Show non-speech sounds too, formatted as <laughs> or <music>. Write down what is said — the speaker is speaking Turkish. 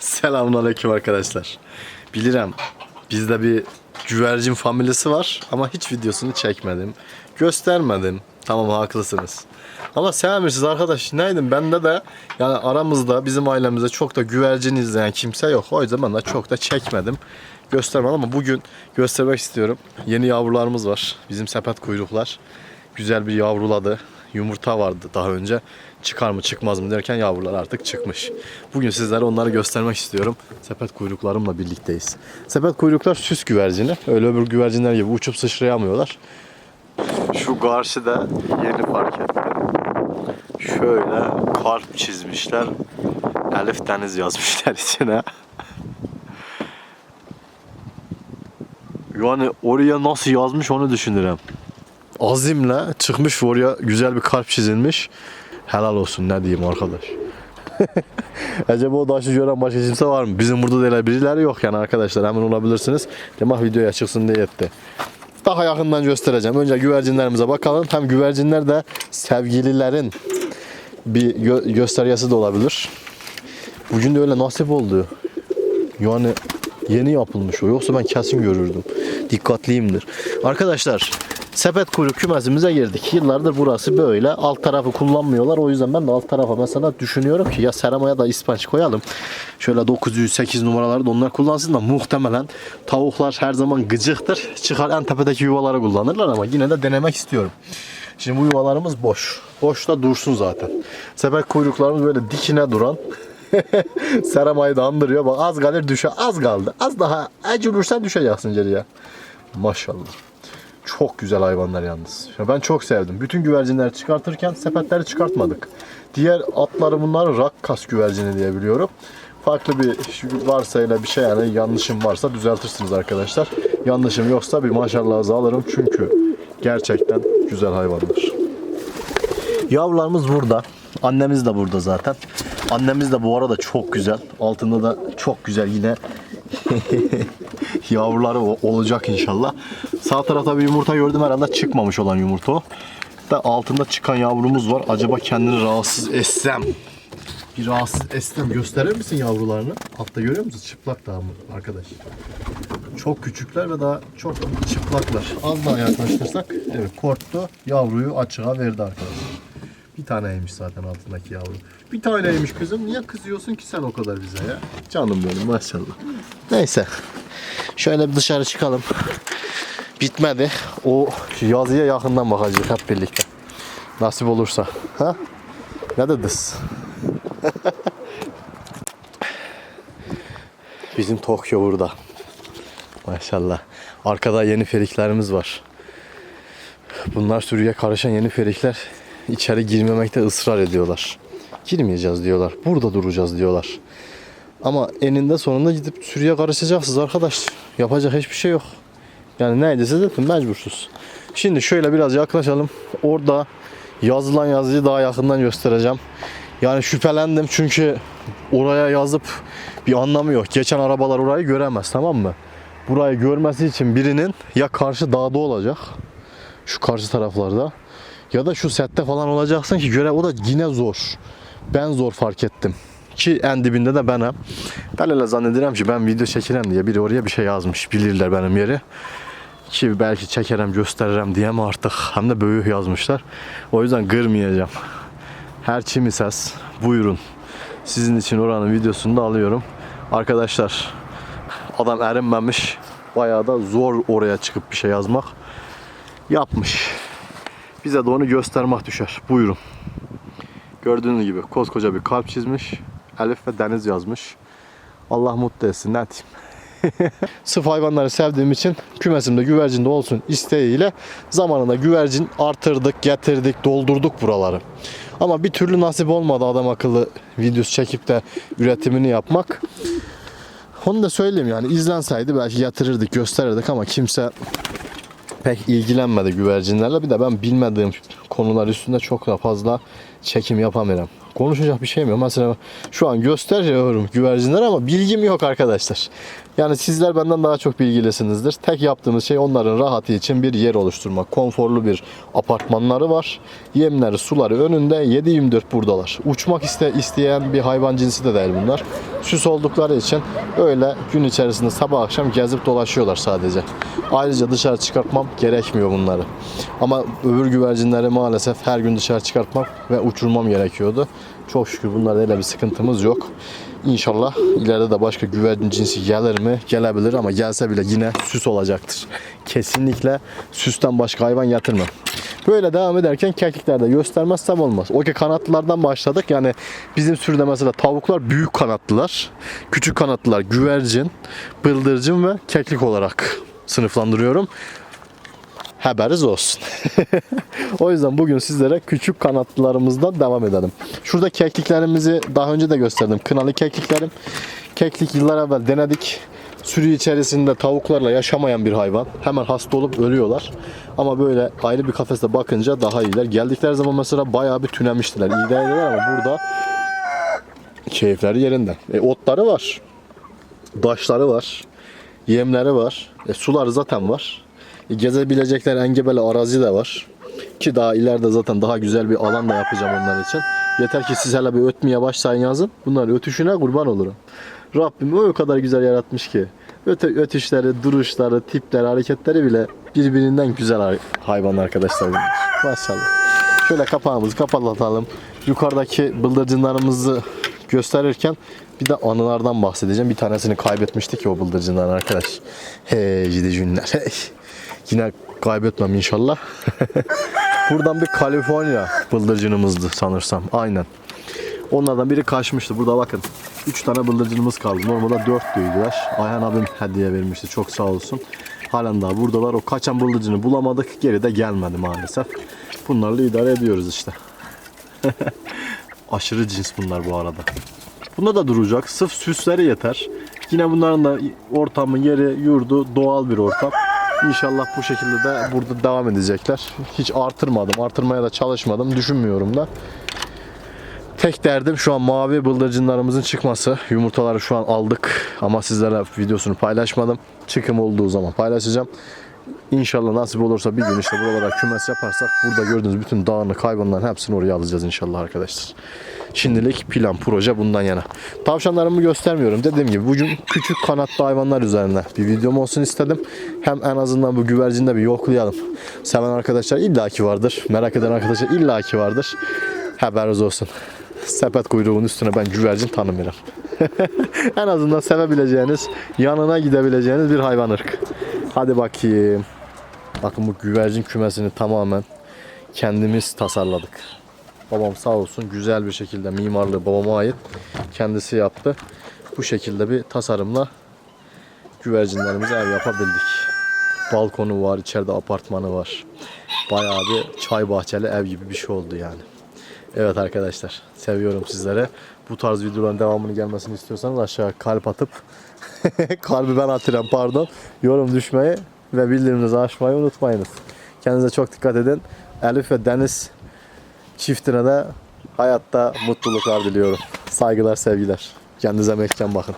Selamünaleyküm arkadaşlar. Bilirim bizde bir güvercin familyası var ama hiç videosunu çekmedim. Göstermedim. Tamam haklısınız. Ama sevmişsiniz arkadaş. Neydim bende de yani aramızda bizim ailemizde çok da güvercin izleyen kimse yok. O yüzden ben de çok da çekmedim. Göstermedim ama bugün göstermek istiyorum. Yeni yavrularımız var. Bizim sepet kuyruklar. Güzel bir yavruladı. Yumurta vardı daha önce. Çıkar mı çıkmaz mı derken yavrular artık çıkmış. Bugün sizlere onları göstermek istiyorum. Sepet kuyruklarımla birlikteyiz. Sepet kuyruklar süs güvercini. Öyle öbür güvercinler gibi uçup sıçrayamıyorlar. Şu karşıda yeni fark ettim. Şöyle kalp çizmişler. Elif Deniz yazmışlar içine. Yani oraya nasıl yazmış onu düşünürüm. Azimle çıkmış oraya güzel bir kalp çizilmiş. Helal olsun ne diyeyim arkadaş. <laughs> Acaba o taşı gören başka kimse var mı? Bizim burada da öyle birileri yok yani arkadaşlar hemen olabilirsiniz. Demek videoya çıksın diye etti. Daha yakından göstereceğim. Önce güvercinlerimize bakalım. Hem güvercinler de sevgililerin bir gö- göstergesi de olabilir. Bugün de öyle nasip oldu. Yani yeni yapılmış o. Yoksa ben kesin görürdüm. Dikkatliyimdir. Arkadaşlar sepet kuyruk kümesimize girdik. Yıllardır burası böyle. Alt tarafı kullanmıyorlar. O yüzden ben de alt tarafa mesela düşünüyorum ki ya seramaya da ispanç koyalım. Şöyle 908 numaraları da onlar kullansın da muhtemelen tavuklar her zaman gıcıktır. Çıkar en tepedeki yuvaları kullanırlar ama yine de denemek istiyorum. Şimdi bu yuvalarımız boş. Boşta dursun zaten. Sepet kuyruklarımız böyle dikine duran <laughs> Seramayı da andırıyor. Bak az kalır düşe az kaldı. Az daha acılırsan düşeceksin geriye. Maşallah. Çok güzel hayvanlar yalnız. Ya ben çok sevdim. Bütün güvercinleri çıkartırken sepetleri çıkartmadık. Diğer atları bunlar rakkas güvercini diye biliyorum. Farklı bir varsayla bir şey yani yanlışım varsa düzeltirsiniz arkadaşlar. Yanlışım yoksa bir maşallahınızı alırım çünkü gerçekten güzel hayvanlar. Yavrularımız burada. Annemiz de burada zaten. Annemiz de bu arada çok güzel. Altında da çok güzel yine <laughs> yavruları olacak inşallah. Sağ tarafta bir yumurta gördüm herhalde çıkmamış olan yumurta. Da altında çıkan yavrumuz var. Acaba kendini rahatsız etsem. Bir rahatsız etsem gösterir misin yavrularını? Altta görüyor musun? Çıplak daha mı arkadaş? Çok küçükler ve daha çok çıplaklar. Az daha yaklaştırsak evet korktu. Yavruyu açığa verdi arkadaşlar. Bir taneymiş zaten altındaki yavru. Bir taneymiş kızım. Niye kızıyorsun ki sen o kadar bize ya? Canım benim maşallah. Neyse. Şöyle bir dışarı çıkalım. Bitmedi. O yazıya yakından bakacağız hep birlikte. Nasip olursa. Ha? Ne dediniz? <laughs> Bizim Tokyo burada. Maşallah. Arkada yeni feriklerimiz var. Bunlar sürüye karışan yeni ferikler içeri girmemekte ısrar ediyorlar. Girmeyeceğiz diyorlar. Burada duracağız diyorlar. Ama eninde sonunda gidip sürüye karışacaksınız arkadaş. Yapacak hiçbir şey yok. Yani neydiyse zaten mecbursuz. Şimdi şöyle biraz yaklaşalım. Orada yazılan yazıyı daha yakından göstereceğim. Yani şüphelendim çünkü oraya yazıp bir anlamı yok. Geçen arabalar orayı göremez tamam mı? Burayı görmesi için birinin ya karşı dağda olacak. Şu karşı taraflarda. Ya da şu sette falan olacaksın ki göre o da yine zor. Ben zor fark ettim. Ki en dibinde de benim. Ben öyle zannederim ki ben video çekirem diye biri oraya bir şey yazmış. Bilirler benim yeri. Ki belki çekerem gösteririm diye mi artık hem de büyük yazmışlar. O yüzden kırmayacağım. Her çimi ses buyurun. Sizin için oranın videosunu da alıyorum. Arkadaşlar adam erinmemiş. Bayağı da zor oraya çıkıp bir şey yazmak. Yapmış. Bize de onu göstermek düşer. Buyurun. Gördüğünüz gibi koskoca bir kalp çizmiş. Elif ve Deniz yazmış. Allah mutlu etsin ne diyeyim. <laughs> Sırf hayvanları sevdiğim için kümesimde güvercin de olsun isteğiyle zamanında güvercin artırdık, getirdik, doldurduk buraları. Ama bir türlü nasip olmadı adam akıllı videosu çekip de üretimini yapmak. Onu da söyleyeyim yani izlenseydi belki yatırırdık, gösterirdik ama kimse pek ilgilenmedi güvercinlerle. Bir de ben bilmediğim konular üstünde çok da fazla çekim yapamıyorum. Konuşacak bir şeyim yok. Mesela şu an gösteriyorum güvercinler ama bilgim yok arkadaşlar. Yani sizler benden daha çok bilgilisinizdir. Tek yaptığımız şey onların rahatı için bir yer oluşturmak. Konforlu bir apartmanları var. Yemleri, suları önünde 7-24 buradalar. Uçmak iste, isteyen bir hayvan cinsi de değil bunlar. Süs oldukları için öyle gün içerisinde sabah akşam gezip dolaşıyorlar sadece. Ayrıca dışarı çıkartmam gerekmiyor bunları. Ama öbür güvercinleri maalesef her gün dışarı çıkartmak ve uçurmam gerekiyordu. Çok şükür bunlarda öyle bir sıkıntımız yok. İnşallah ileride de başka güvercin cinsi gelir mi? Gelebilir ama gelse bile yine süs olacaktır. Kesinlikle süsten başka hayvan getirmem. Böyle devam ederken kekiklerde göstermezsem olmaz. O ki kanatlılardan başladık. Yani bizim sürüde mesela tavuklar büyük kanatlılar. Küçük kanatlılar güvercin, bıldırcın ve keklik olarak sınıflandırıyorum. Haberiniz olsun. <laughs> o yüzden bugün sizlere küçük kanatlılarımızdan devam edelim. Şurada kekliklerimizi daha önce de gösterdim. Kınalı kekliklerim. Keklik yıllar evvel denedik. Sürü içerisinde tavuklarla yaşamayan bir hayvan. Hemen hasta olup ölüyorlar. Ama böyle ayrı bir kafeste bakınca daha iyiler. Geldikleri zaman mesela bayağı bir tünemiştiler. İyi değiller ama burada keyifleri yerinde. E, otları var. Daşları var. Yemleri var. E, suları zaten var. Gezebilecekler engebeli arazi de var. Ki daha ileride zaten daha güzel bir alan da yapacağım onlar için. Yeter ki siz hele bir ötmeye başlayın yazın. Bunların ötüşüne kurban olurum. Rabbim o kadar güzel yaratmış ki. Öte, ötüşleri, duruşları, tipleri, hareketleri bile birbirinden güzel hay- hayvan arkadaşlar. Maşallah. Şöyle kapağımızı kapatalım. Yukarıdaki bıldırcınlarımızı gösterirken bir de anılardan bahsedeceğim. Bir tanesini kaybetmiştik ya o bıldırcınlar arkadaş. Hey gidi günler. Hey. Yine kaybetmem inşallah. <laughs> Buradan bir Kaliforniya bıldırcınımızdı sanırsam. Aynen. Onlardan biri kaçmıştı. Burada bakın. 3 tane bıldırcınımız kaldı. Normalde 4 düydüler. Ayhan abim hediye vermişti. Çok sağ olsun. Halen daha buradalar. O kaçan bıldırcını bulamadık. Geri de gelmedi maalesef. Bunlarla idare ediyoruz işte. <laughs> Aşırı cins bunlar bu arada. Bunda da duracak. Sırf süsleri yeter. Yine bunların da ortamı, yeri, yurdu doğal bir ortam. İnşallah bu şekilde de burada devam edecekler. Hiç artırmadım. Artırmaya da çalışmadım. Düşünmüyorum da. Tek derdim şu an mavi bıldırcınlarımızın çıkması. Yumurtaları şu an aldık ama sizlere videosunu paylaşmadım. Çıkım olduğu zaman paylaşacağım. İnşallah nasip olursa bir gün işte buralara kümes yaparsak burada gördüğünüz bütün dağınık hayvanların hepsini oraya alacağız inşallah arkadaşlar. Şimdilik plan proje bundan yana. Tavşanlarımı göstermiyorum. Dediğim gibi bugün küçük kanatlı hayvanlar üzerine bir videom olsun istedim. Hem en azından bu güvercinde bir yoklayalım. Seven arkadaşlar illaki vardır. Merak eden arkadaşlar illaki vardır. Haberiniz olsun. Sepet kuyruğunun üstüne ben güvercin tanımıyorum. <laughs> en azından sevebileceğiniz, yanına gidebileceğiniz bir hayvan ırk. Hadi bakayım. Bakın bu güvercin kümesini tamamen kendimiz tasarladık. Babam sağ olsun güzel bir şekilde mimarlığı babama ait. Kendisi yaptı. Bu şekilde bir tasarımla güvercinlerimize ev yapabildik. Balkonu var, içeride apartmanı var. Bayağı bir çay bahçeli ev gibi bir şey oldu yani. Evet arkadaşlar seviyorum sizlere. Bu tarz videoların devamını gelmesini istiyorsanız aşağı kalp atıp <laughs> kalbi ben atıyorum pardon. Yorum düşmeyi ve bildiriminizi açmayı unutmayınız. Kendinize çok dikkat edin. Elif ve Deniz çiftine de hayatta mutluluklar diliyorum. Saygılar sevgiler. Kendinize mehkem bakın.